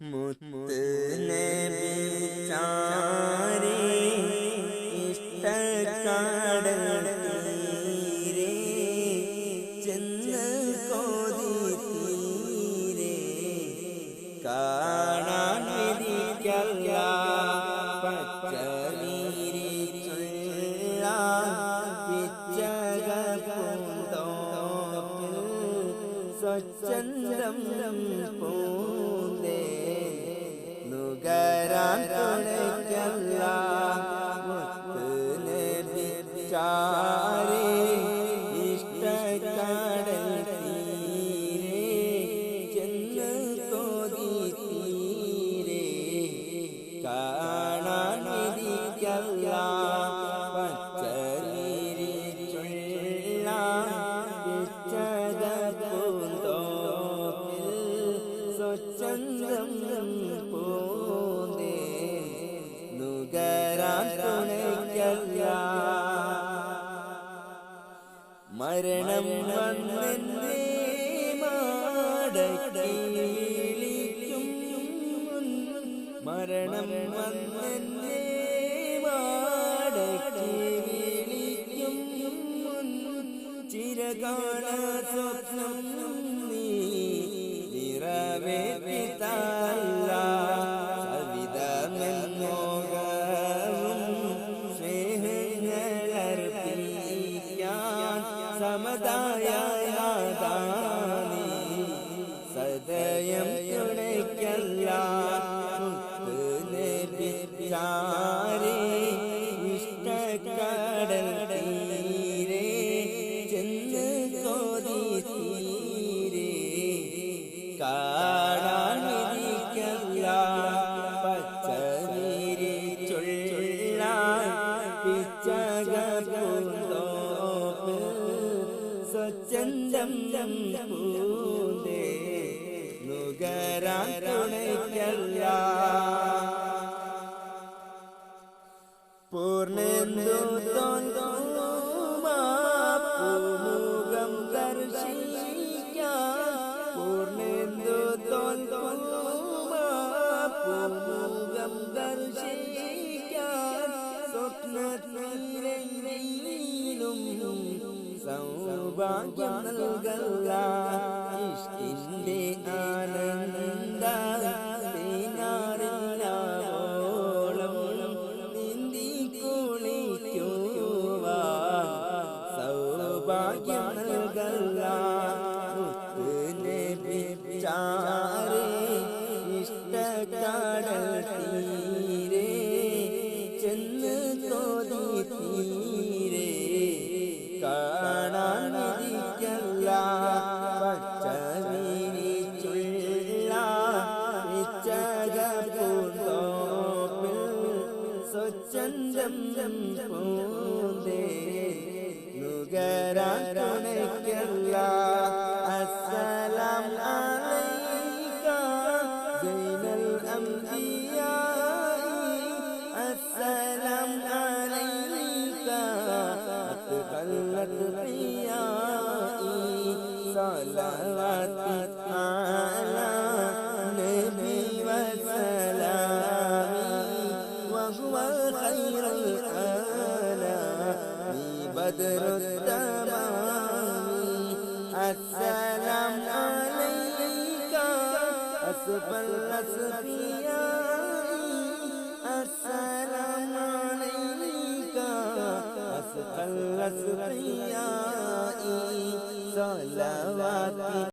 മുത്ത് നബിച്ചാരേ ഇഷ്ടക്കാടൽ തീരെ ചെന്ന് കോതി തീരെ കാണാൻ चंद्रम पूने नुगरा तुणगला मुतने बिचारे इष्ट करे चंद्र को दी तीरे का തുണയ്ക്കല്ല മരണം വന്നെന്നേ മരണം വന്നെന്നേ മാടക്കി വിളിക്കും കാണാൻ വിധിക്കല്ല പച്ചനീരി ചൊല്ല പിച്ചക പൂന്തോപ്പ് സ്വച്ഛന്തം പൂന്തേ നുകരാൻ തുണയ്ക്കല്ല. പൂർണ സ്വപ്നത്തിലും സൗഭാഗ്യം നൽകല്ല ഇഷ്ടിന്റെ ആനന്ദ ഓളം നീന്തി കുളിക്കുവാൻ സൗഭാഗ്യം നൽകല്ല മുത്ത് സ്വച്ഛന്തം പൂന്തേ നുകരാൻ തുണയ്ക്കല്ല അസ്സലാം അലൈക സൈനൽ അംബിയായി അസ്സലാം അലൈക അത്ബല്ലത് റിയായി സലവാത്തി അലാ خير الأنام بدر التمام السلام عليك. أسف الأسفياء. السلام